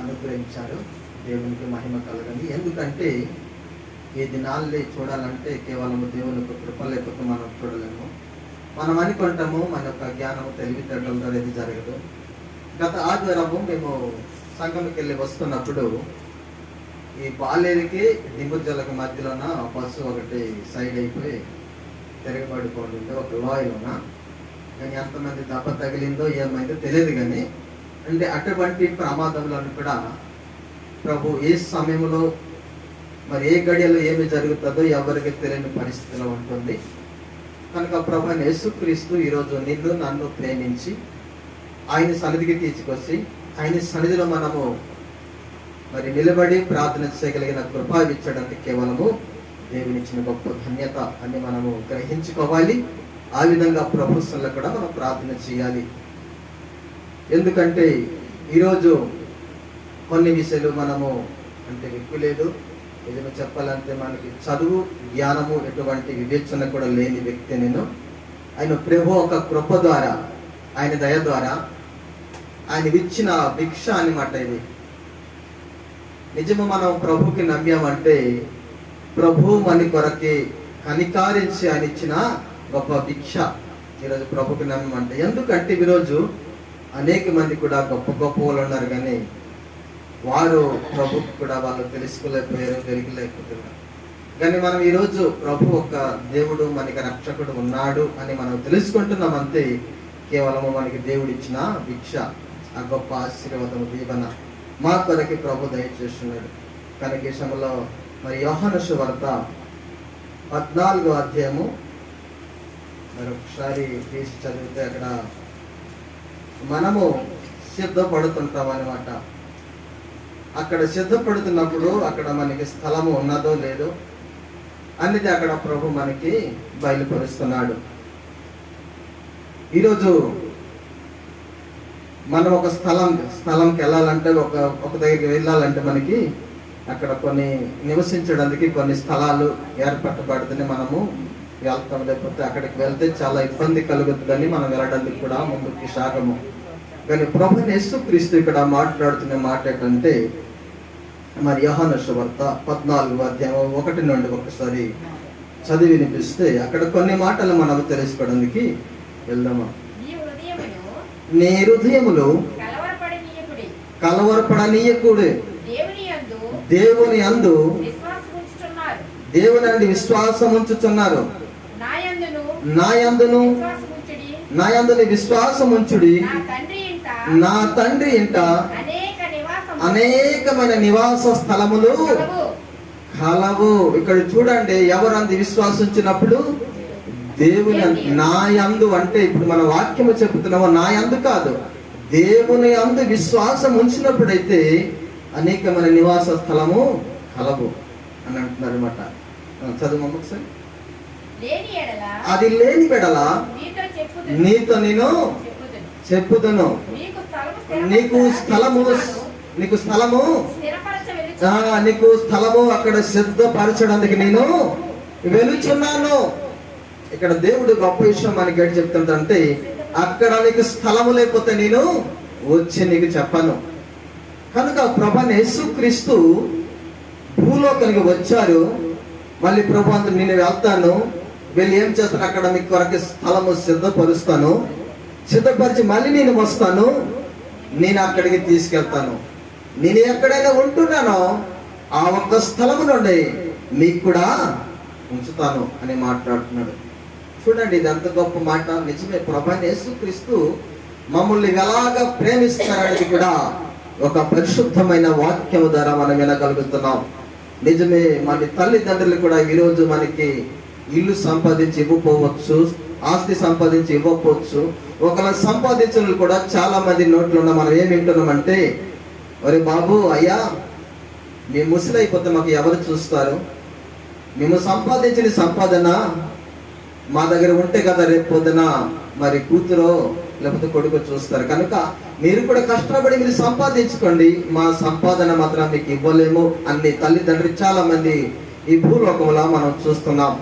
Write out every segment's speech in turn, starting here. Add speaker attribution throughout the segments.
Speaker 1: అనుగ్రహించాడు దేవునికి మహిమ కలగని ఎందుకంటే ఈ దినాల్ని చూడాలంటే కేవలం దేవుని యొక్క కృప లేకపోతే మనం చూడలేము. మనం అనుకుంటాము మన యొక్క జ్ఞానం తెలివితేటలతో అనేది జరగదు. గత ఆదివారము మేము సంఘంకి వెళ్ళి వస్తున్నప్పుడు ఈ బాలేరికి దిగుజలకు మధ్యలోన బస్సు ఒకటి సైడ్ అయిపోయి తిరగబడిపోయింది. ఒక లోయలోన. కానీ ఎంతమంది దెబ్బ తగిలిందో ఏమైందో తెలియదు కానీ అంటే అటువంటి ప్రమాదంలో కూడా ప్రభు ఏ సమయంలో మరి ఏ గడియలో ఏమి జరుగుతుందో ఎవరికి తెలియని పరిస్థితిలో ఉంటుంది. కనుక ప్రభు అయిన యేసుక్రీస్తు ఈరోజు నిన్ను నన్ను ప్రేమించి ఆయన సన్నిధికి తీసుకొచ్చి ఆయన సన్నిధిలో మనము మరి నిలబడి ప్రార్థన చేయగలిగిన కృప ఇచ్చడానికి కేవలము దేవునిచ్చిన గొప్ప ధన్యత అని మనము గ్రహించుకోవాలి. ఆ విధంగా ప్రభుత్వంలో కూడా మనం ప్రార్థన చేయాలి. ఎందుకంటే ఈరోజు కొన్ని విషయాలు మనము అంటే విప్పులేదు ఏదైనా చెప్పాలంటే మనకి చదువు జ్ఞానము ఎటువంటి వివేచన కూడా లేని వ్యక్తి నేను. ఆయన ప్రభు ఒక కృప ద్వారా ఆయన దయ ద్వారా ఆయన ఇచ్చిన భిక్ష అనమాట ఇది. నిజము మనం ప్రభుకి నమ్మామంటే ప్రభు మన కొరకి కనికారించి ఆయన ఇచ్చిన గొప్ప భిక్ష ఈరోజు ప్రభుకి నమ్మమంటే. ఎందుకంటే ఈరోజు అనేక మంది కూడా గొప్ప గొప్ప వాళ్ళు ఉన్నారు కానీ వారు ప్రభుకి కూడా వాళ్ళు తెలుసుకోలేకపోయారు తెలియలేకపోతున్నారు కానీ మనం ఈరోజు ప్రభు ఒక దేవుడు మనకి రక్షకుడు ఉన్నాడు అని మనం తెలుసుకుంటున్నాం అంతే. కేవలము మనకి దేవుడు ఇచ్చిన భిక్ష ఆ గొప్ప ఆశీర్వాదము దీవెన మా కొరకి ప్రభు దయచేస్తున్నాడు. కనుక విషయంలో మరి యోహాను వార్త పద్నాలుగో అధ్యాయము. మరి ఒకసారి తీసి చదివితే అక్కడ మనము సిద్ధపడుతుంటాం అనమాట అక్కడ సిద్ధపడుతున్నప్పుడు అక్కడ మనకి స్థలము ఉన్నదో లేదో అనేది అక్కడ ప్రభు మనకి బయలుపరుస్తున్నాడు. ఈరోజు మనం ఒక స్థలం స్థలంకి వెళ్ళాలంటే ఒక ఒక దగ్గరికి వెళ్ళాలంటే మనకి అక్కడ కొన్ని నివసించడానికి కొన్ని స్థలాలు ఏర్పట్టబడుతుంది మనము. వెళ్తాం. లేకపోతే అక్కడికి వెళ్తే చాలా ఇబ్బంది కలుగుతుందని మనం వెళ్ళడానికి కూడా ముందుకి సాగము. కానీ ప్రభు యేసుక్రీస్తు ఇక్కడ మాట్లాడుతున్న మాట ఏంటంటే మరి యోహాను సువార్త పద్నాలుగు అధ్యాయం ఒకటి నుండి ఒకసారి చదివి వినిపిస్తే అక్కడ కొన్ని మాటలు మనం తెలుసుకోవడానికి వెళ్దామా?
Speaker 2: నీ
Speaker 1: హృదయములు
Speaker 2: కలవరపడనీయకుడి. దేవుని
Speaker 1: అందు. దేవుని అందు విశ్వాసం ఉంచుతున్నారు
Speaker 2: నా యందును విశ్వాసముంచుడి.
Speaker 1: నా యందుని విశ్వాసం ఉంచుడి
Speaker 2: నా తండ్రి ఇంట
Speaker 1: అనేకమైన నివాస స్థలములు.
Speaker 2: కలవు.
Speaker 1: ఇక్కడ చూడండి ఎవరంది విశ్వాసించినప్పుడు? దేవుని నా యందు అంటే ఇప్పుడు మన వాక్యము చెప్తున్నాము నా యందు కాదు. దేవుని అందు విశ్వాసం ఉంచినప్పుడైతే అనేకమైన నివాస స్థలము కలవు అని అంటున్నారు అనమాట చదువు ఒకసారి. అది లేని పెడల. నీతో నేను
Speaker 2: చెప్పుదును.
Speaker 1: నీకు స్థలము. నీకు స్థలము. నీకు స్థలము అక్కడ సిద్ధపరచడానికి నేను వెలుచున్నాను ఇక్కడ దేవుడు గొప్ప విషయం మనకి ఏంటి చెప్తుంటే అక్కడ నీకు స్థలము లేకపోతే నేను వచ్చి నీకు చెప్పను కనుక ప్రభు యేసుక్రీస్తు భూలోకానికి వచ్చారు మళ్ళీ ప్రభు అంత నేను వెళ్తాను వీళ్ళు ఏం చేస్తారు? అక్కడ మీకు కొరకు స్థలము సిద్ధపరుస్తాను. సిద్ధపరిచి మళ్ళీ నేను వస్తాను. నేను అక్కడికి తీసుకెళ్తాను. నేను ఎక్కడైనా ఉంటున్నానో ఆ ఒక్క స్థలము నుండి మీకు కూడా ఉంచుతాను అని మాట్లాడుతున్నాడు. చూడండి ఇది ఎంత గొప్ప మాట. నిజమే ప్రభు యేసుక్రీస్తు మమ్మల్ని ఎలాగ ప్రేమిస్తారనేది కూడా ఒక పరిశుద్ధమైన వాక్యము ద్వారా మనం వినగలుగుతున్నాం. నిజమే మన తల్లిదండ్రులు కూడా ఈరోజు మనకి ఇల్లు సంపాదించి ఇవ్వకపోవచ్చు ఆస్తి సంపాదించి ఇవ్వకపోవచ్చు. ఒకవేళ సంపాదించిన కూడా చాలా మంది నోట్లో ఉన్న మనం ఏం వింటున్నామంటే ఒరే బాబు అయ్యా మీ ముసలైపోతే మాకు ఎవరు చూస్తారు? మేము సంపాదించిన సంపాదన మా దగ్గర ఉంటే కదా రేపు పొద్దున మరి కూతురో లేకపోతే కొడుకు చూస్తారు. కనుక మీరు కూడా కష్టపడి మీరు సంపాదించుకోండి. మా సంపాదన మాత్రం మీకు ఇవ్వలేము అన్ని తల్లిదండ్రులు చాలా మంది ఈ భూలోకంలో మనం చూస్తున్నాం.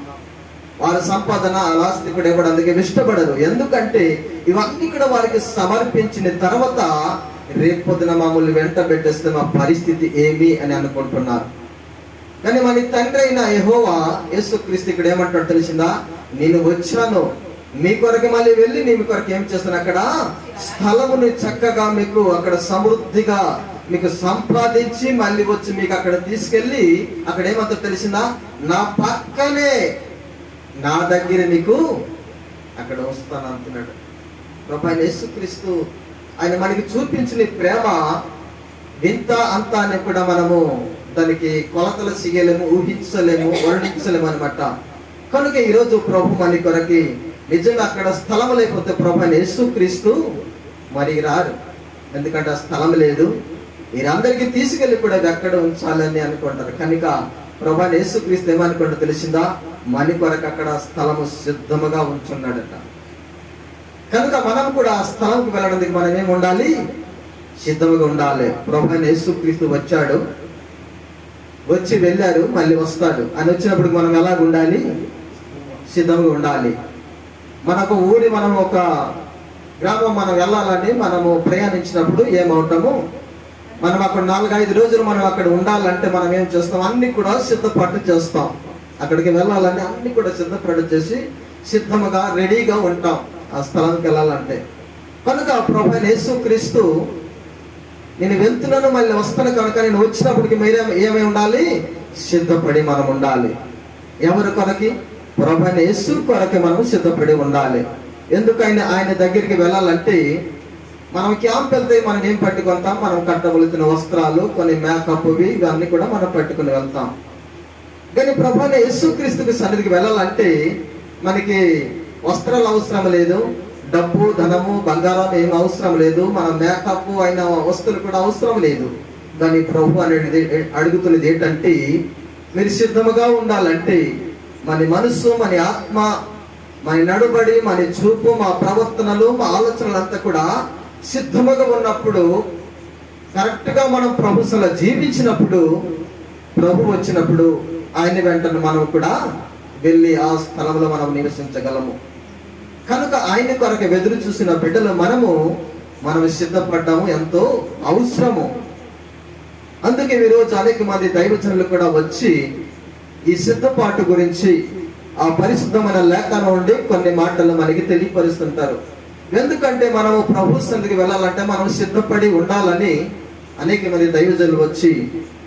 Speaker 1: వారి సంపాదన అలాస్తికుడు ఇవ్వడం అందుకే ఇష్టపడరు ఎందుకంటే ఇవన్నీ కూడా వారికి సమర్పించిన తర్వాత రేపు పొద్దున మమ్మల్ని వెంట పెట్టేస్తే మా పరిస్థితి ఏమి అని అనుకుంటున్నారు. కానీ మన తండ్రి అయిన యెహోవా యేసుక్రీస్తు ఇక్కడ ఏమంటాడు తెలిసిందా? నేను వచ్చాను. మీ కొరకు మళ్ళీ వెళ్ళి నీ కొరకు ఏం చేస్తాను? అక్కడ స్థలముని చక్కగా మీకు అక్కడ సమృద్ధిగా మీకు సంపాదించి మళ్ళీ వచ్చి మీకు అక్కడ తీసుకెళ్ళి అక్కడ ఏమంతా తెలిసిందా? నా పక్కనే నా దగ్గర నీకు అక్కడ వస్తాను అంటున్నాడు. ప్రభా యేసుక్రీస్తు ఆయన మనకి చూపించిన ప్రేమ వింత అంత అని కూడా మనము దానికి కొలతలు చేయలేము ఊహించలేము వర్ణించలేము అనమాట కనుక ఈరోజు ప్రభు మన కొరకి నిజంగా అక్కడ స్థలం లేకపోతే ప్రభు యేసుక్రీస్తు మరి రారు ఎందుకంటే ఆ స్థలం లేదు. మీరందరికీ తీసుకెళ్ళి కూడా అది ఎక్కడ ఉంచాలని అనుకుంటారు. కనుక ప్రభు యేసుక్రీస్తు ఏమనుకుంటారు తెలిసిందా? మని కొరకు అక్కడ స్థలము సిద్ధముగా ఉంచున్నాడట. కనుక మనం కూడా ఆ స్థలంకి వెళ్ళడానికి మనం ఏమి ఉండాలి? సిద్ధముగా ఉండాలి. ప్రభు యేసుక్రీస్తు వచ్చాడు. వచ్చి వెళ్ళారు మళ్ళీ వస్తాడు. అని వచ్చినప్పుడు మనం ఎలా ఉండాలి? సిద్ధంగా ఉండాలి. మనకు ఊరి మనం ఒక గ్రామం మనం వెళ్ళాలని మనము ప్రయాణించినప్పుడు ఏమవుతాము? మనం అక్కడ నాలుగైదు రోజులు మనం అక్కడ ఉండాలంటే మనం ఏం చేస్తాం? అన్ని కూడా సిద్ధపాటు చేస్తాం. అక్కడికి వెళ్ళాలంటే అన్ని కూడా సిద్ధపడి చేసి సిద్ధముగా రెడీగా ఉంటాం ఆ స్థలానికి వెళ్ళాలంటే. కనుక ప్రభు యేసు క్రీస్తు నేను వెళ్తున్నాను మళ్ళీ వస్తాను కనుక నేను వచ్చినప్పటికి మీరే ఏమై ఉండాలి? సిద్ధపడి మనం ఉండాలి. ఎవరి కొరకి? ప్రభు యేసు కొరకి మనం సిద్ధపడి ఉండాలి. ఎందుకైనా ఆయన ఆయన దగ్గరికి వెళ్ళాలంటే మనం క్యాంప్ వెళ్తే మనం ఏం పట్టుకుంటాం? మనం కట్టవలసిన వస్త్రాలు కొన్ని మేకప్ ఇవన్నీ కూడా మనం పట్టుకుని వెళ్తాం. కానీ ప్రభాన అయిన యేసుక్రీస్తుకి సన్నిధికి వెళ్ళాలంటే మనకి వస్త్రాలు అవసరం లేదు డబ్బు ధనము బంగారం ఏం అవసరం లేదు మన మేకప్ అయిన వస్తువులు కూడా అవసరం లేదు. దాని ప్రభు అనేది అడుగుతున్నది ఏంటంటే మీరు సిద్ధముగా ఉండాలంటే మన మనసు మన ఆత్మ మన నడుబడి మన చూపు మా ప్రవర్తనలు మా ఆలోచనలు అంతా కూడా సిద్ధముగా ఉన్నప్పుడు కరెక్ట్గా మనం ప్రభుత్వంలో జీవించినప్పుడు ప్రభు వచ్చినప్పుడు ఆయన వెంటనే మనం కూడా వెళ్ళి ఆ స్థలంలో మనం నివసించగలము. కనుక ఆయన కొరకు ఎదురు చూసిన బిడ్డలు మనము మనం సిద్ధపడ్డాము ఎంతో అవసరము. అందుకే ఈరోజు అనేక మంది దైవజనులు కూడా వచ్చి ఈ సిద్ధపాటు గురించి ఆ పరిశుద్ధమైన లేఖనం నుండి కొన్ని మాటలు మనకి తెలియపరుస్తుంటారు. ఎందుకంటే మనము ప్రభు సన్నిధికి వెళ్ళాలంటే మనం సిద్ధపడి ఉండాలని అనేక మంది దైవజనులు వచ్చి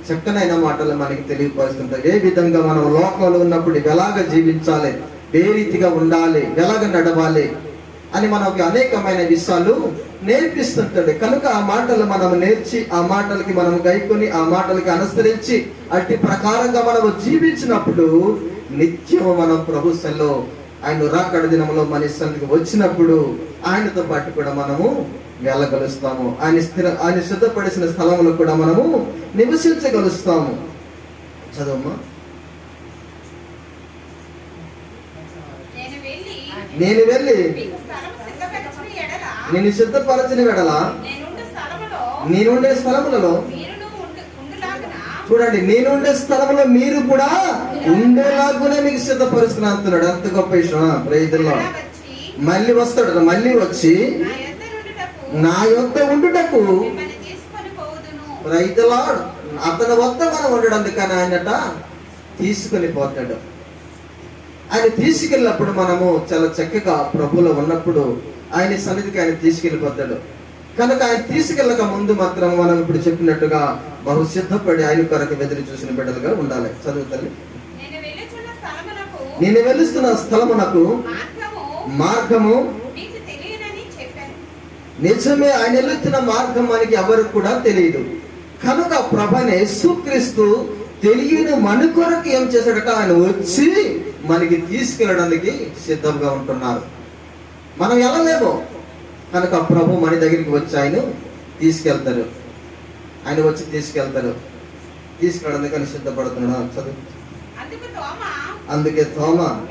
Speaker 1: చక్కనైన మాటలు మనకి తెలియపరుస్తుంటాయి. ఏ విధంగా మనం లోకంలో ఉన్నప్పుడు ఎలాగ జీవించాలి? ఏ రీతిగా ఉండాలి? ఎలాగ నడవాలి? అని మనకు అనేకమైన విషయాలు నేర్పిస్తుంటాడు. కనుక ఆ మాటలు మనం నేర్చి ఆ మాటలకి మనం గైకొని ఆ మాటలకి అనుసరించి అట్టి ప్రకారంగా మనం జీవించినప్పుడు నిత్యం మనం ప్రభుత్వంలో ఆయన రాకడ దినంలో మన ఇష్టానికి వచ్చినప్పుడు ఆయనతో పాటు కూడా మనము వెళ్ళగలుస్తాము ఆయన స్థిర ఆయన సిద్ధపడిసిన స్థలంలో కూడా మనము నివసించగలుస్తాము. చదవమ్మా.
Speaker 2: నేను వెళ్ళి
Speaker 1: నేను
Speaker 2: సిద్ధపరచిన
Speaker 1: వెడల
Speaker 2: నేనుండు స్థలములో
Speaker 1: నేనుండే స్థలములలో చూడండి నేనుండే స్థలంలో మీరు కూడా ఉండేలాగానే మీకు సిద్ధపరుస్తున్నా అంటున్నాడు. అంత గొప్ప విషయం.
Speaker 2: వచ్చి
Speaker 1: మళ్ళీ వస్తాడు మళ్ళీ వచ్చి
Speaker 2: నా
Speaker 1: యొక్క ఉండుటకు
Speaker 2: మిమ్మల్ని తీసుకొని పోవుదును.
Speaker 1: రైతులా అతని వద్ద మనం ఉండడం కానీ ఆయనట తీసుకొని పోతాడు. ఆయన తీసుకెళ్ళినప్పుడు మనము చాలా చక్కగా ప్రభులో ఉన్నప్పుడు ఆయన సన్నిధికి ఆయన తీసుకెళ్ళిపోతాడు. కనుక ఆయన తీసుకెళ్ళక ముందు మాత్రం మనం ఇప్పుడు చెప్పినట్టుగా బహు సిద్ధపడి ఆయన కొరకు ఎదురు చూసిన బిడ్డలుగా ఉండాలి.
Speaker 2: స్థలమునకు
Speaker 1: నేను వెలుస్తున్న స్థలమునకు
Speaker 2: మార్గము
Speaker 1: మార్గము
Speaker 2: మీకు తెలియనని చెప్పాను
Speaker 1: నిజమే ఆయన వెళ్తున్న మార్గం మనకి ఎవరికి కూడా తెలియదు కనుక ప్రభనే సుక్రీస్తు తెలియని మన కొరకు ఏం చేశాడట? ఆయన వచ్చి మనకి తీసుకెళ్ళడానికి సిద్ధంగా ఉంటున్నారు. మనం వెళ్ళలేము కనుక ప్రభు మన దగ్గరికి వచ్చి ఆయన తీసుకెళ్తారు. ఆయన వచ్చి తీసుకెళ్తారు. తీసుకెళ్ళడానికి ఆయన సిద్ధపడుతున్నాడు? చదువు.
Speaker 2: అందుకు తోమ.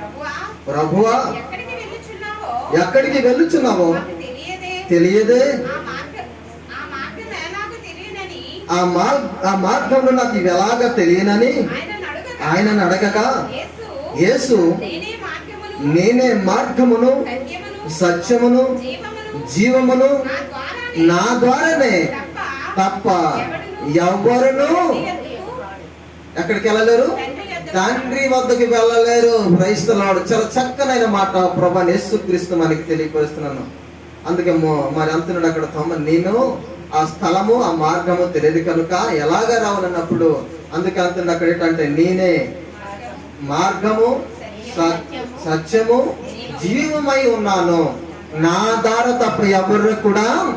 Speaker 2: ప్రభువా ఎక్కడికి వెళ్ళుచున్నావో? తెలియదే? ఆ మార్గం
Speaker 1: మార్ ఆ మార్గంలో నాకు ఇది ఎలాగా తెలియనని? ఆయనను అడగగా
Speaker 2: యేసు నేనే మార్గమును సత్యమును జీవమును నా ద్వారా ద్వారానే. తప్ప
Speaker 1: ఎవరును ఎక్కడికి వెళ్ళలేరు?
Speaker 2: తండ్రి
Speaker 1: వద్దకు వెళ్ళలేరు. క్రైస్తలాడు చాలా చక్కనైన మాట ప్రభా యేసుక్రీస్తు మనకి తెలియపరుస్తున్నాను. అందుకే మరి అంతనుడు అక్కడ తమ్మ నేను ఆ స్థలము ఆ మార్గము తెలియదు కనుక ఎలాగ రావాలన్నప్పుడు అందుకే అంతనుడు అక్కడ ఏంటంటే నేనే మార్గము సత్యము జీవమై ఉన్నాను. నా దార తప్ప ఎవరు కూడా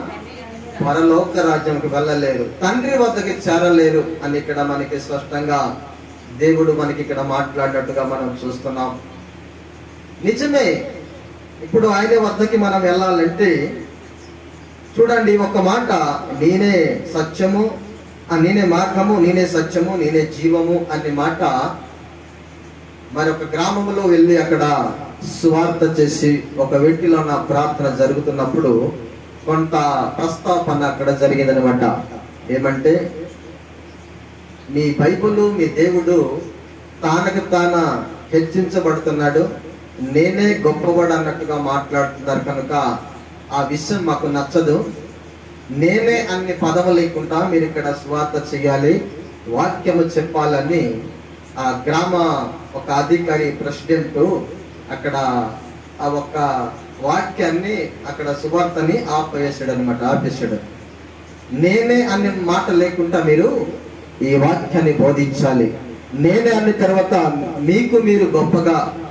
Speaker 1: పరలోక రాజ్యంకి వెళ్ళలేరు. తండ్రి వద్దకి చేరలేరు. అని ఇక్కడ మనకి స్పష్టంగా దేవుడు మనకి ఇక్కడ మాట్లాడినట్టుగా మనం చూస్తున్నాం. నిజమే. ఇప్పుడు ఆయన వద్దకి మనం వెళ్ళాలంటే చూడండి ఒక మాట నేనే సత్యము నేనే మార్గము నేనే సత్యము నేనే జీవము అనే మాట మరి ఒక గ్రామంలో వెళ్ళి అక్కడ సువార్త చేసి ఒక వ్యక్తిలో నా ప్రార్థన జరుగుతున్నప్పుడు కొంత ప్రస్తాపన అక్కడ జరిగిందనమాట. ఏమంటే మీ బైబుల్ మీ దేవుడు తానకు తాన హెచ్చించబడుతున్నాడు. నేనే గొప్పవాడు అన్నట్టుగా మాట్లాడుతున్నారు కనుక ఆ విషయం మాకు నచ్చదు. నేనే అన్ని పదము లేకుండా మీరు ఇక్కడ స్వార్థ చేయాలి వాక్యము చెప్పాలని ఆ గ్రామ ఒక అధికారి ప్రెసిడెంట్ అక్కడ ఆ ఒక్క వాక్యాన్ని అక్కడ సువార్తని ఆపేసాడు అనమాట ఆపేశాడు. నేనే అనే మాట లేకుండా మీరు ఈ వాక్యాన్ని బోధించాలి. నేనే అన్న తర్వాత మీకు మీరు గొప్పగా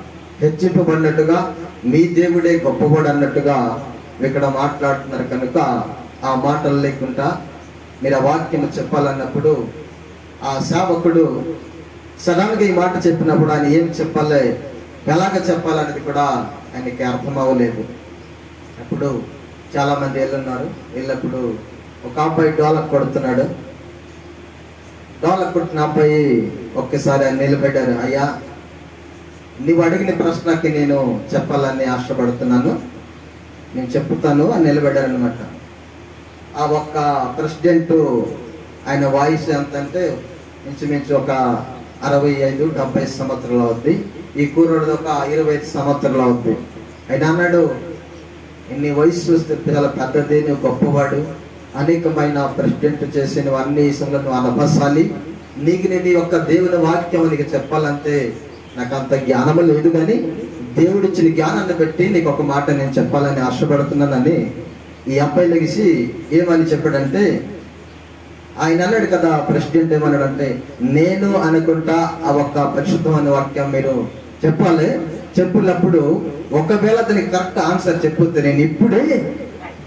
Speaker 1: హెచ్చింపబడినట్టుగా మీ దేవుడే గొప్పవాడు అన్నట్టుగా ఇక్కడ మాట్లాడుతున్నారు కనుక ఆ మాటలు లేకుండా మీరు ఆ వాక్యం చెప్పాలన్నప్పుడు ఆ సేవకుడు సడన్గా ఈ మాట చెప్పినప్పుడు ఆయన ఏం చెప్పాలి ఎలాగ చెప్పాలనేది కూడా ఆయనకి అర్థం అవ్వలేదు అప్పుడు చాలామంది వెళ్ళున్నారు. వెళ్ళినప్పుడు ఒక అబ్బాయి డోలకు కొడుతున్నాడు. డోలకు కొట్టిన అబ్బాయి ఒక్కసారి ఆయన నిలబెట్టారు అయ్యా నీవు అడిగిన ప్రశ్నకి నేను చెప్పాలని ఆశపడుతున్నాను. నేను చెప్తాను అని నిలబెట్టారు అనమాట ఆ ఒక్క ప్రెసిడెంట్ ఆయన వాయిస్ ఎంత అంటే ఇంచుమించు ఒక అరవై ఐదు డెబ్బై సంవత్సరాలు అవుద్ది. ఈ కూరడు ఒక ఇరవై ఐదు సంవత్సరాలు అవుద్ది. ఆయన అన్నాడు నీ వయసు చూస్తే చాలా పెద్దది నువ్వు గొప్పవాడు. అనేకమైన ప్రెసిడెంట్ చేసిన అన్ని విషయంలో నువ్వు అనపసాలి నీకు నేను ఈ యొక్క దేవుని వాక్యం నీకు చెప్పాలంటే నాకు అంత జ్ఞానము లేదు కానీ దేవుడిచ్చిన జ్ఞానాన్ని బట్టి నీకు ఒక మాట నేను చెప్పాలని ఆశపడుతున్నానని ఈ అబ్బాయి లెగిసి ఏమని చెప్పాడంటే ఆయన అన్నాడు కదా ప్రెసిడెంట్ ఏమన్నాడంటే నేను అనుకుంటా ఆ ఒక్క పరిశుద్ధమైన వాక్యం మీరు చెప్పాలి. చెప్పినప్పుడు ఒకవేళ దానికి కరెక్ట్ ఆన్సర్ చెప్పితే నేను ఇప్పుడే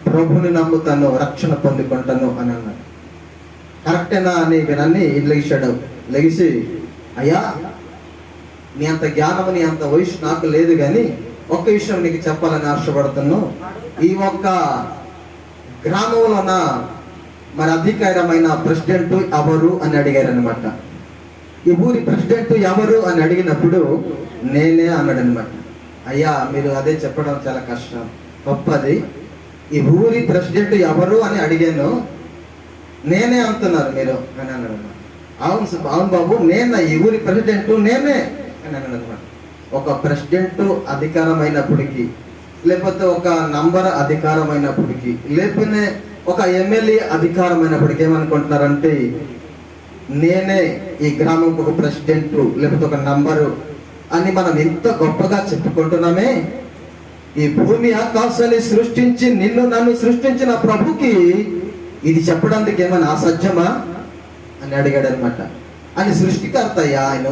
Speaker 1: ప్రభుని నమ్ముతాను రక్షణ పొందుకుంటాను అని అన్నాడు. కరెక్టేనా అని వినని లెగిశాడు. లెగిసి అయ్యా నీ అంత జ్ఞానం నీ అంత వయసు నాకు లేదు కానీ ఒక్క విషయం నీకు చెప్పాలని ఆశపడుతున్నాను ఈ ఒక్క గ్రామంలోన మరి అధికారమైన ప్రెసిడెంట్ ఎవరు అని అడిగారు అనమాట ఈ ఊరి ప్రెసిడెంట్ ఎవరు అని అడిగినప్పుడు నేనే అన్నాడనమాట అయ్యా మీరు అదే చెప్పడం చాలా కష్టం. గొప్పది ఈ ఊరి ప్రెసిడెంట్ ఎవరు అని అడిగాను. నేనే అంటున్నారు మీరు అని అన్నాడు అవును అవును బాబు నేను? ఈ ఊరి ప్రెసిడెంట్ నేనే. అని ఒక ప్రెసిడెంట్ అధికారమైనప్పటికీ లేకపోతే ఒక నంబర్ అధికారమైనప్పటికీ లేకపోతే ఒక ఎమ్మెల్యే అధికారమైనప్పటికీ ఏమనుకుంటున్నారంటే నేనే ఈ గ్రామంకు ఒక ప్రెసిడెంట్ లేకపోతే ఒక నంబరు అని మనం ఎంత గొప్పగా చెప్పుకుంటున్నామే? ఈ భూమి ఆకాశాన్ని సృష్టించి నిన్ను నన్ను సృష్టించిన ప్రభుకి ఇది చెప్పడానికి ఏమైనా అసత్యమా అని అడిగాడు అనమాట అని సృష్టికర్త అయ్యా ఆయన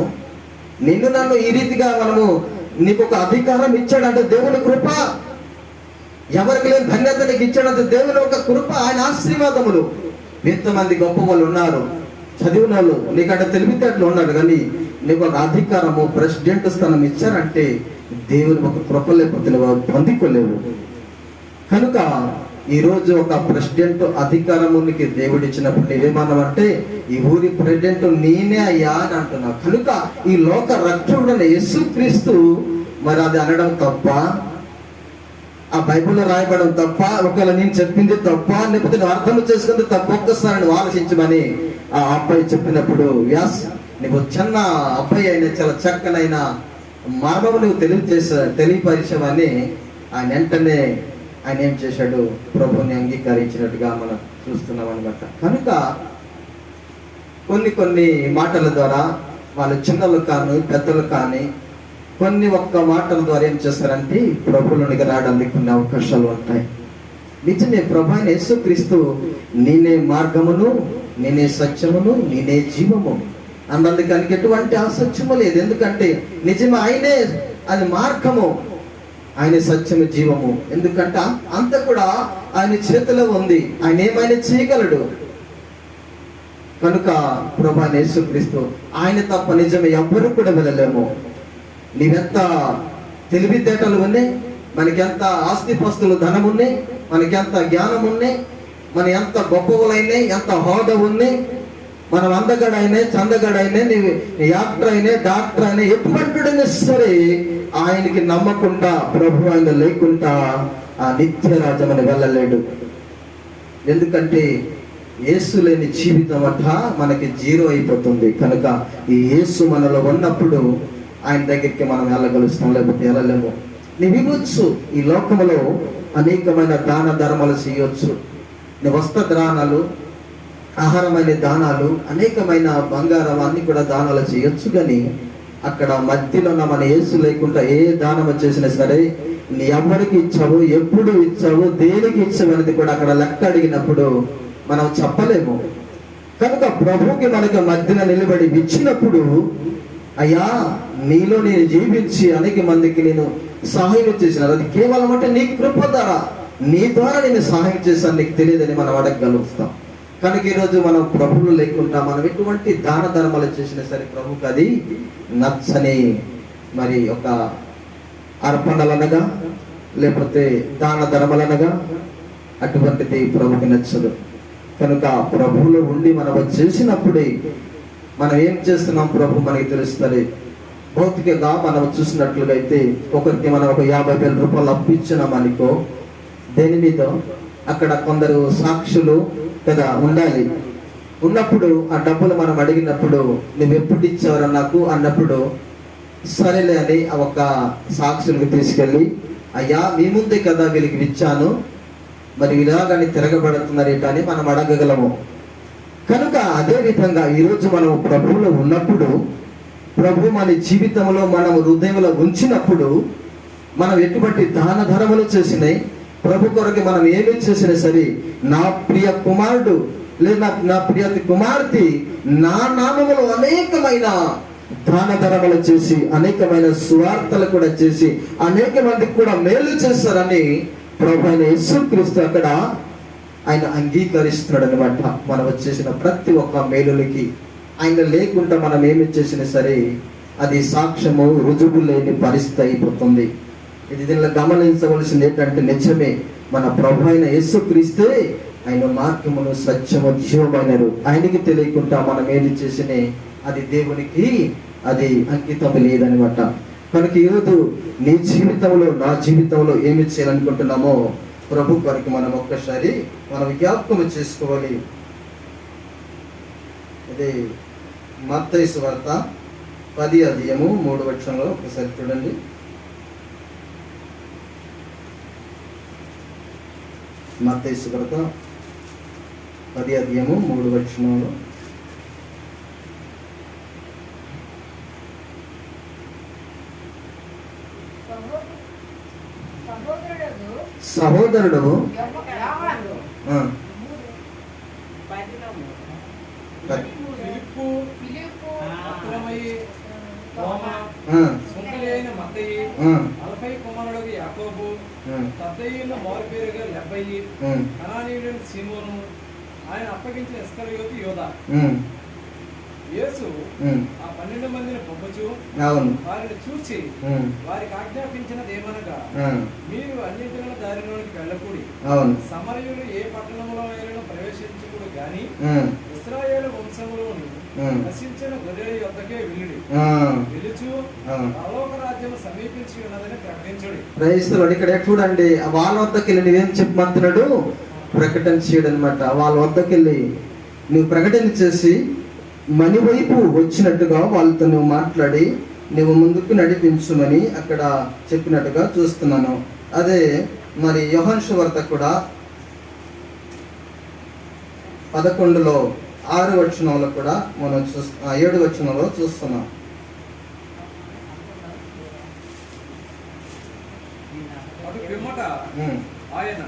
Speaker 1: నిన్ను నన్ను ఈ రీతిగా మనము నీకు ఒక అధికారం ఇచ్చాడంటే దేవుని కృప. ఎవరికి లేని ధన్యత నీకు ఇచ్చాడంటే దేవుని ఒక కృప ఆయన ఆశీర్వాదములు. ఎంతమంది గొప్ప వాళ్ళు ఉన్నారు. చదివిన వాళ్ళు నీకంటే తెలివితేటలు ఉన్నారు కానీ నీకు ఒక అధికారము ప్రెసిడెంట్ స్థానం ఇచ్చారంటే దేవుని ఒక కృప లేకపోతే నువ్వు పొందుకోలేవు కనుక ఈ రోజు ఒక ప్రెసిడెంట్ అధికారమునికి దేవుడు ఇచ్చినప్పుడు అంటే ఈ ఊరి ప్రెసిడెంట్ నేనే అయ్యా అని అంటున్నావు కనుక ఈ లోక రక్షకుడైన యేసుక్రీస్తు మరి అది అనడం తప్ప ఆ బైబిల్లో రాయబడడం తప్ప ఒకవేళ నేను చెప్పింది తప్ప లేకపోతే నువ్వు అర్థం చేసుకుంది తప్ప ఒక్కసారి ఆలోచించమని ఆ అబ్బాయి చెప్పినప్పుడు వ్యాస్ నీకు చిన్న అబ్బాయి అయిన చాలా చక్కనైన మర్మము నువ్వు తెలియజేసా తెలియపరిచావని ఆయన వెంటనే ఆయన ఏం చేశాడు? ప్రభుని అంగీకరించినట్టుగా మనం చూస్తున్నాం అనమాట కనుక కొన్ని కొన్ని మాటల ద్వారా వాళ్ళ చిన్నలు కానీ పెద్దలు కానీ కొన్ని ఒక్క మాటల ద్వారా ఏం చేస్తారంటే ప్రభువులోనికి రావడానికి కొన్ని అవకాశాలు ఉంటాయి. నిజమే ప్రభు అయిన యేసుక్రీస్తు నేనే మార్గమును నేనే సత్యమును నేనే జీవము అన్నందుకనికి ఎటువంటి అసత్యము లేదు. ఎందుకంటే నిజమే ఆయనే అది మార్గము. ఆయన సత్యము జీవము. ఎందుకంటే అంత కూడా ఆయన చేతిలో ఉంది. ఆయన ఏమైనా చేయగలడు? కనుక ప్రభా యేసుక్రీస్తు ఆయన తప్ప నిజమే ఎవ్వరు కూడా వెళ్ళలేము. నీవెంత తెలివితేటలు ఉన్నాయి? మనకెంత ఆస్తిపస్తులు ధనం ఉన్నాయి? మనకెంత జ్ఞానం ఉన్నాయి? మన ఎంత గొప్పవులైనాయి ఎంత హోదా ఉన్నాయి? మనం అందగడైనా చందగడైనా నీవు నీ యాత్ర అయినా డాక్టర్ అయినా ఎటువంటిడైనా సరే ఆయనకి నమ్మకుండా ప్రభు ఆయన లేకుండా ఆ నిత్య రాజ్యమని వెళ్ళలేడు. ఎందుకంటే యేసు లేని జీవితం అంట మనకి జీరో అయిపోతుంది. కనుక ఈ యేసు మనలో ఉన్నప్పుడు ఆయన దగ్గరికి మనం వెళ్ళగలుస్తాం లేకపోతే వెళ్ళలేము. నీ ఇవ్వచ్చు ఈ లోకంలో అనేకమైన దాన ధర్మాలు చేయొచ్చు. నీ వస్త్ర దానాలు ఆహారమైన దానాలు అనేకమైన బంగారం అన్ని కూడా దానాలు చేయొచ్చు కానీ అక్కడ మధ్యలో ఉన్న మన ఏసు లేకుండా ఏ దానం చేసినా సరే నీ ఎవరికి ఇచ్చావు ఎప్పుడు ఇచ్చావు దేనికి ఇచ్చావు అనేది కూడా అక్కడ లెక్క అడిగినప్పుడు మనం చెప్పలేము. కనుక ప్రభువుకి మనకు మధ్యన నిలబడి ఇచ్చినప్పుడు అయ్యా నీలో నేను జీవించి అనేక మందికి నేను సహాయం చేసిన అది కేవలం అంటే నీ కృప ద్వారా నీ ద్వారా నేను సహాయం చేశాను నీకు తెలియదని మనం అడగగలుగుతాం. కనుక ఈరోజు మనం ప్రభువులు లేకుండా మనం ఎటువంటి దాన ధర్మాలు చేసినా సరే ప్రభుకి అది నచ్చని మరి ఒక అర్పణలనగా లేకపోతే దాన ధర్మలనగా అటువంటిది ప్రభుకి నచ్చదు. కనుక ప్రభువులో ఉండి మనం చేసినప్పుడే మనం ఏం చేస్తున్నాం ప్రభు మనకి తెలుస్తుంది. భౌతికంగా మనం చూసినట్లుగా అయితే ఒకరికి మనం ఒక యాభై వేల రూపాయలు అప్పించినాం అనుకో దేని మీద? అక్కడ కొందరు సాక్షులు కదా ఉండాలి. ఉన్నప్పుడు ఆ డబ్బులు మనం అడిగినప్పుడు నువ్వు ఎప్పుడు ఇచ్చావరా నాకు? అన్నప్పుడు సరేలే అని ఆ ఒక సాక్షులకు తీసుకెళ్ళి అయ్యా మీ ముందే కదా వీళ్ళకి ఇచ్చాను మరి ఇలాగని తిరగబడుతున్నారేట అని మనం అడగగలము. కనుక అదే విధంగా ఈరోజు మనం ప్రభువులో ఉన్నప్పుడు ప్రభు మన జీవితంలో మనం హృదయంలో ఉంచినప్పుడు మనం ఎటువంటి దాన ధర్మలు చేసినాయి ప్రభు కొరకు మనం ఏమి చేసినా సరే నా ప్రియ కుమారుడు లేదా నా ప్రియ కుమార్తె నా నామములు అనేకమైన దాన ధర్మలు చేసి అనేకమైన సువార్తలు కూడా చేసి అనేక మందికి కూడా మేలు చేస్తారని ప్రభు అయిన యేసుక్రీస్తు అక్కడ ఆయన అంగీకరిస్తున్నాడు అనమాట మనం చేసిన ప్రతి ఒక్క మేలులకి ఆయన లేకుండా మనం ఏమి చేసినా సరే అది సాక్ష్యము రుజువు లేని పరిస్థితి అయిపోతుంది. ఇది దీనిలో గమనించవలసింది ఏంటంటే నిజమే మన ప్రభు అయిన యేసు క్రీస్తే ఆయన మార్గమును సత్యము జీవమైనరు ఆయనకి తెలియకుండా మనం ఏది చేసిన అది దేవునికి అది అంకితం లేదనమాట మనకి ఈరోజు నీ జీవితంలో నా జీవితంలో ఏమి చేయాలనుకుంటున్నామో ప్రభు కొరకు మనం ఒక్కసారి మనం జ్ఞాపకం చేసుకోవాలి. ఇది మత్తైసు వార్త పది అధ్యయము మూడు వచ్చంలో ఒకసారి చూడండి. మత్తయి వార్త పది అధ్యయము మూడు వచనంలో.
Speaker 2: సహోదరుడు
Speaker 1: సహోదరుడు.
Speaker 3: ఫిలిప్పు సుంకలి అయిన మత్తయి అల్ఫై కుమారుడు యాకోబు
Speaker 1: ఆ,
Speaker 3: తద్దయ్యున్న మారుపేరుగా లెబ్బయి
Speaker 1: ఆ,
Speaker 3: కనానీయుడైన సీమోను ఆయన అప్పగించిన ఇస్కరియోతు యోధ యేసు
Speaker 1: ఆ,
Speaker 3: పన్నెండు మందిని పంపచు వారిని
Speaker 1: ఆ,
Speaker 3: వారికి ఆజ్ఞాపించినదేమనగా
Speaker 1: ఆ,
Speaker 3: మీరు అన్నింటిన దారిలోనికి వెళ్ళకూడి సమరయులు ఏ పట్టణంలో అయినా ప్రవేశించకూడదు గాని ఇస్రాయేలు వంశములోని
Speaker 1: ఆ,
Speaker 3: నశించిన యొద్దకే వెళ్ళుడి. పిలుచు. పరలోక రాజ్యం సమీపించి ఉన్నదని ప్రకటించుడి.
Speaker 1: క్రైస్తవుడు ఇక్కడ చూడండి వాళ్ళ వద్దకు వెళ్ళి నువ్వేం చెప్పమంటున్నాడు? ప్రకటన చేయడం అనమాట వాళ్ళ వద్దకు వెళ్ళి నువ్వు ప్రకటన చేసి మని వైపు వచ్చినట్టుగా వాళ్ళతో నువ్వు మాట్లాడి నువ్వు ముందుకు నడిపించుమని అక్కడ చెప్పినట్టుగా చూస్తున్నాను. అదే మరి యోహాన్ సువార్త కూడా పదకొండులో ఆరు వచనంలో కూడా మనం ఆ, ఏడు వచనంలో చూస్తున్నాం.
Speaker 3: ఆయన.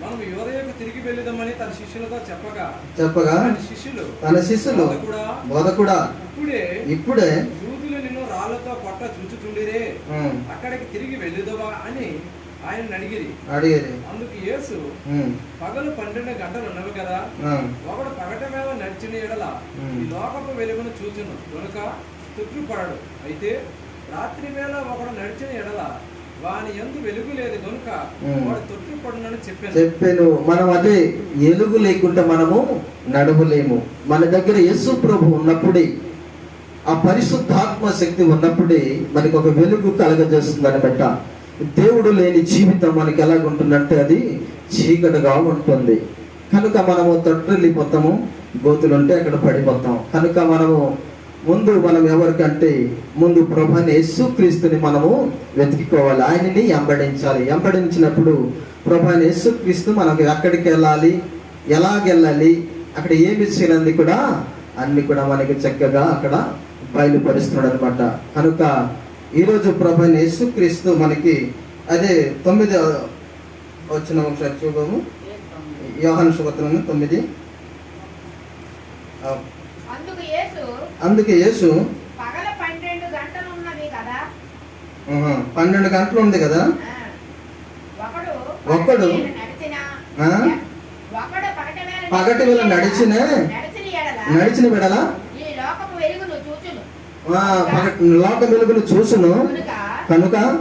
Speaker 3: మనం యోదయకు తిరిగి వెళ్ళిదామని తన శిష్యులతో చెప్పగా
Speaker 1: చెప్పగా
Speaker 3: తన శిష్యులు
Speaker 1: తన శిష్యులు
Speaker 3: కూడా
Speaker 1: బోధకుడా
Speaker 3: ఇప్పుడే
Speaker 1: ఇప్పుడే
Speaker 3: యూదులు నిన్ను రాళ్ళతో కొట్ట చూచుచుండిరే అక్కడికి తిరిగి వెళ్ళుదవా అని ఆయన అడిగిరి
Speaker 1: అడిగేది.
Speaker 3: అందుకు యేసు పగలు పన్నెండు గంటలు ఉన్నవి కదా ఒకడు పగట వేళ నడిచిన ఎడల. ఈ లోకపు వెలుగును చూచును. కనుక తృప్తిపడడు అయితే రాత్రి వేళ ఒకడు నడిచిన ఎడల వాని ఎందు వెలుగు లేదు కనుక. వాడు తృప్తిపడునని చెప్పాను.
Speaker 1: చెప్పాను. మనం అదే ఎలుగు లేకుంటే మనము నడవలేము. మన దగ్గర యేసు ప్రభు ఉన్నప్పుడే ఆ పరిశుద్ధాత్మ శక్తి ఉన్నప్పుడే మనకి ఒక వెలుగు కలగజేస్తుంది అనమాట దేవుడు లేని జీవితం మనకి ఎలాగుంటుందంటే అది చీకటిగా ఉంటుంది. కనుక మనము తొట్టిల్లిపోతాము గోతులుంటే అక్కడ పడిపోతాం. కనుక మనము ముందు మనం ఎవరికంటే ముందు ప్రభాని యేసుక్రీస్తుని మనము వెతుక్కోవాలి ఆయనని ఎంబడించాలి ఎంబడించినప్పుడు ప్రభాని యేసుక్రీస్తు మనకు ఎక్కడికి వెళ్ళాలి? ఎలాగెళ్ళాలి? అక్కడ ఏమి చేయాలని కూడా అన్ని కూడా మనకి చక్కగా అక్కడ బయలుపరుస్తున్నాడు అనమాట కనుక ఈరోజు ప్రభాని యేసుక్రీస్తు మనకి అదే తొమ్మిది వచ్చిన ఒకసారి చూడము యోహాను సుగతులను తొమ్మిది.
Speaker 2: అందుకు యేసు పన్నెండు గంటలు
Speaker 1: ఉంది కదా?
Speaker 2: ఒకడు పగటి వేళ నడిచిన
Speaker 1: నడిచిన విడలా
Speaker 2: ఈ లోకపు వెలుగును చూచును
Speaker 1: ఆ, పగ- లోక వెలుగును చూసును.
Speaker 2: కనుక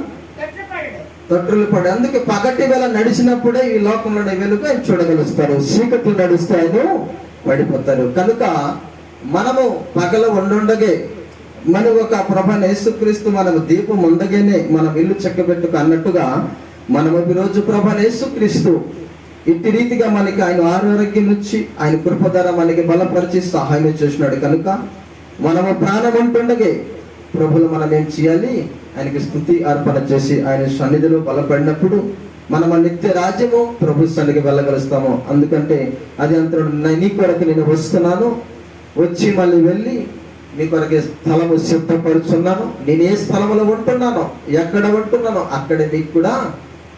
Speaker 1: తొట్టులు పడి. అందుకే పగటి వేళ నడిచినప్పుడే ఈ లోకంలో వెలుగు ఆయన చూడగలుస్తారు. చీకట్లు నడిస్తే ఆయన పడిపోతారు. కనుక మనము పగల ఉండుండగే మన ఒక ప్రభ యేసుక్రీస్తు మనము దీపం ఉండగానే మనం ఇల్లు చెక్కబెట్టుకు అన్నట్టుగా మనము ఈరోజు ప్రభ యేసుక్రీస్తు ఇట్టి రీతిగా మనకి ఆయన ఆరోగ్యం ఇచ్చి ఆయన కృప ద్వారా మనకి బలపరిచి సహాయం చేసినాడు. కనుక మనము ప్రాణం ఉంటుండగే ప్రభులు మనం ఏం చేయాలి? ఆయనకి స్థుతి అర్పణ చేసి ఆయన సన్నిధిలో బలపడినప్పుడు మనం నిత్య రాజ్యము ప్రభు సన్నిధికి వెళ్ళగలుస్తాము. అందుకంటే అది అంతడు నీ కొరకు నేను వస్తున్నాను. వచ్చి మళ్ళీ వెళ్ళి నీ కొరకు స్థలము సిద్ధపరుచున్నాను. నేను ఏ స్థలంలో ఉంటున్నానో ఎక్కడ ఉంటున్నానో అక్కడ నీకు కూడా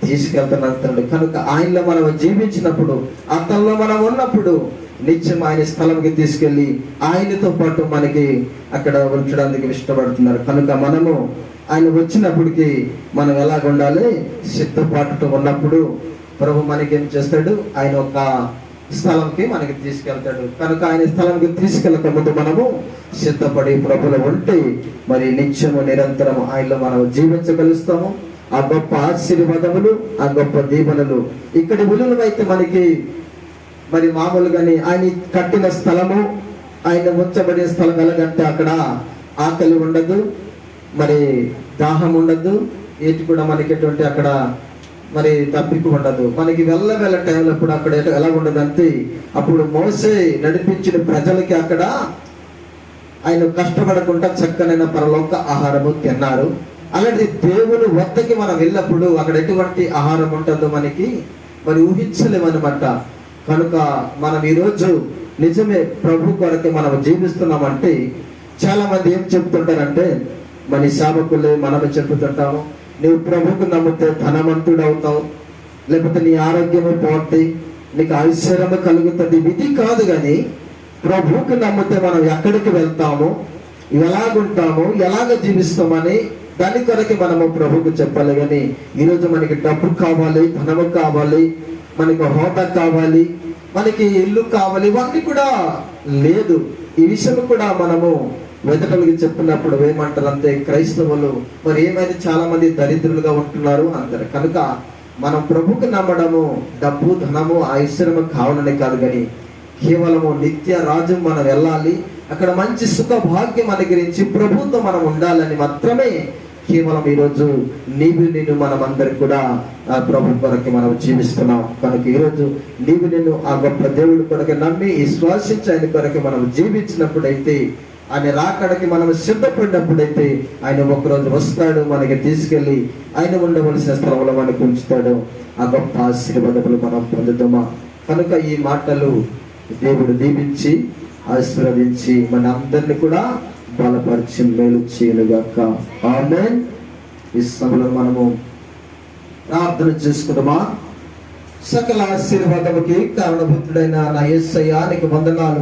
Speaker 1: తీసుకెళ్తాను కనుక ఆయనలో మనం జీవించినప్పుడు అతనిలో మనం ఉన్నప్పుడు నిత్యం ఆయన స్థలంకి తీసుకెళ్ళి ఆయనతో పాటు మనకి అక్కడ ఉంచడానికి ఇష్టపడుతున్నారు. కనుక మనము ఆయన వచ్చినప్పటికి మనం ఎలాగ ఉండాలి? సిద్ధపాటుతో ఉన్నప్పుడు ప్రభు మనకి ఏం చేస్తాడు? ఆయన ఒక స్థలంకి మనకి తీసుకెళ్తాడు. కనుక ఆయన స్థలంకి తీసుకెళ్ళక ముందు మనము సిద్ధపడి ప్రభులు ఉంటే మరి నిత్యము నిరంతరం ఆయనలో మనం జీవించగలుస్తాము. ఆ గొప్ప ఆశీర్వాదములు ఆ గొప్ప దీవెనలు. ఇక్కడి విలువలు అయితే మనకి మరి మామూలుగానే ఆయన కట్టిన స్థలము ఆయన ఉంచబడిన స్థలం ఎలాగంటే అక్కడ ఆకలి ఉండదు మరి దాహం ఉండదు ఏటి కూడా మనకి ఎటువంటి అక్కడ మరి తప్పిక ఉండదు. మనకి వెళ్ళ వెళ్ళ టైంలో అప్పుడు అక్కడ ఎలా ఉండదు అంటే అప్పుడు మోసే నడిపించిన ప్రజలకి అక్కడ ఆయన కష్టపడకుండా చక్కనైన పరలోక ఆహారము తిన్నారు. అలాంటి దేవుని వద్దకి మనం వెళ్ళినప్పుడు అక్కడ ఎటువంటి ఆహారం ఉంటుందో మనకి మరి ఊహించలేమనమాట కనుక మనం ఈరోజు నిజమే ప్రభు కొరకు మనం జీవిస్తున్నామంటే చాలా మంది ఏం చెప్తుంటారంటే మన సేవకులే మనమే చెప్పుతుంటాము. నువ్వు ప్రభుకు నమ్మితే ధనవంతుడు అవుతావు లేకపోతే నీ ఆరోగ్యము పోతుంది నీకు ఐశ్వర్యము కలుగుతుంది. ఇది కాదు కానీ ప్రభువుకి నమ్మితే మనం ఎక్కడికి వెళ్తాము? ఎలాగుంటాము? ఎలాగ జీవిస్తామని దాని కొరకే మనము ప్రభువుకు చెప్పాలి కానీ ఈరోజు మనకి డబ్బు కావాలి ధనము కావాలి మనకి హోదా కావాలి మనకి ఇల్లు కావాలి ఇవన్నీ కూడా లేదు. ఈ విషయం కూడా మనము వెతకలిగి చెప్పినప్పుడు ఏమంటారు అంతే క్రైస్తవులు మరి ఏమైతే చాలా మంది దరిద్రులుగా ఉంటున్నారు అంటారు కనుక మనం ప్రభుకు నమ్మడము డబ్బు ధనము ఐశ్వర్యము కావాలని కాదు కానీ కేవలము నిత్య రాజ్యం మనం వెళ్ళాలి. అక్కడ మంచి సుఖ భాగ్యం అనుగ్రహించి ప్రభుత్వం మనం ఉండాలని మాత్రమే కేవలం ఈరోజు నీవు నేను మనం అందరికి కూడా ప్రభు కొరకు మనం జీవిస్తున్నాం. కనుక ఈరోజు నీవు నేను ఆ గొప్ప దేవుడి కొరకు నమ్మి విశ్వాసించి ఆయన కొరకు మనం జీవించినప్పుడైతే ఆయన రాకడకి మనం సిద్ధపడినప్పుడైతే ఆయన ఒకరోజు వస్తాడు మనకి తీసుకెళ్ళి ఆయన ఉండవలసిన స్థలంలో మనకు ఉంచుతాడు. ఆ గొప్ప ఆశీర్వాదములు మనం పొందుతామా కనుక ఈ మాటలు దేవుడు దీవించి ఆశీర్వదించి మన అందరిని కూడా బలపరిచి మేలు చేయనుగాక. ఆమె ఈ సమయంలో మనము ప్రార్థన చేసుకుందామా? సకల ఆశీర్వాదముకి కారణభూతుడైన నా ఎస్ఐ నీకు వందనాలు.